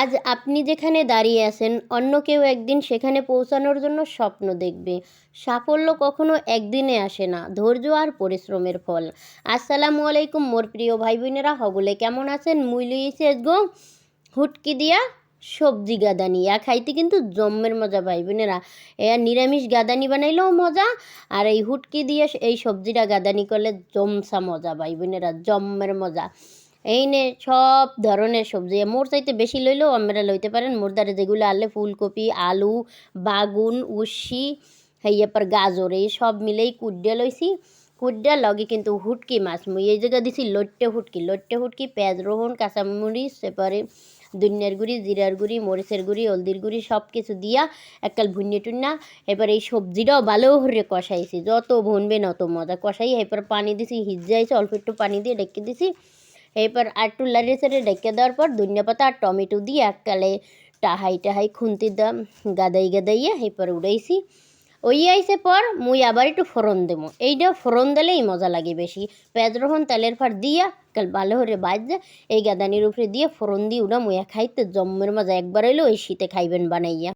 আজ আপনি যেখানে দাঁড়িয়ে আছেন, অন্য কেউ একদিন সেখানে পৌঁছানোর জন্য স্বপ্ন দেখবে। সাফল্য কখনো একদিনে আসে না, ধৈর্য আর পরিশ্রমের ফল। আসসালামু আলাইকুম মোর প্রিয় ভাই বোনেরা হগলে কেমন আছেন? মুই লইছি আজগো হুটকি দিয়া সবজি গাদানি, ইয়া খাইতে কিন্তু জম্মের মজা ভাই বোনেরা এ নিরামিষ গাদানি বানাইলেও মজা, আর এই হুটকি দিয়ে এই সবজিটা গাদানি করলে জমসা মজা ভাই বোনেরা জম্মের মজা। এই নে সব ধরনের সবজি। মোর চাইতে বেশি লইলেও আপনারা লইতে পারেন। মোর দ্বারা যেগুলো আনলে ফুলকপি, আলু, বাগুন, উসি হেয়ে পর গাজর, এই সব মিলেই কুড্ডে লইছি। কুড্ডা লগে কিন্তু হুটকি মাছ। মুই এই জায়গা দিছি লট্টে হুটকি। লট্টে হুটকি, পেঁয়াজ রসুন কাঁচামরিচ এরপরে দুনিয়ার গুঁড়ি, জিরার গুঁড়ি, মরিচের গুঁড়ি, হলদির গুঁড়ি সব কিছু দিয়া এককাল ভুন্নে টুন্না এবার এই সবজিটাও ভালো করে কষাইছি। যত ভুনবেন অত মজা। কষাই এরপর পানি দিছি, হিজাইছে, অল্প একটু পানি দিয়ে ডেকে দিছি। এরপর একটু লাড়িয়ে সাড়ে ডেকে দেওয়ার পর ধনিয়া পাতা আর টমেটো দিয়ে এককালে টাহাই টাহাই খুন্তি দাম গাদাই গাদাইয়া এরপর উড়াইছি। ওই আইসে পর মুই আবার একটু ফোড়ন দেবো। এইটা ফোড়ন দিলেই মজা লাগে বেশি। পেঁয়াজ রসুন, তেলের ফার দিয়া কাল ভালো করে বাজে। এই গাদানির উপরে দিয়ে ফোড়ন দিয়ে উড়া মুইয়া খাইতে জম্মের মজা একবার হইলেও ওই শীতে খাইবেন বানাইয়া।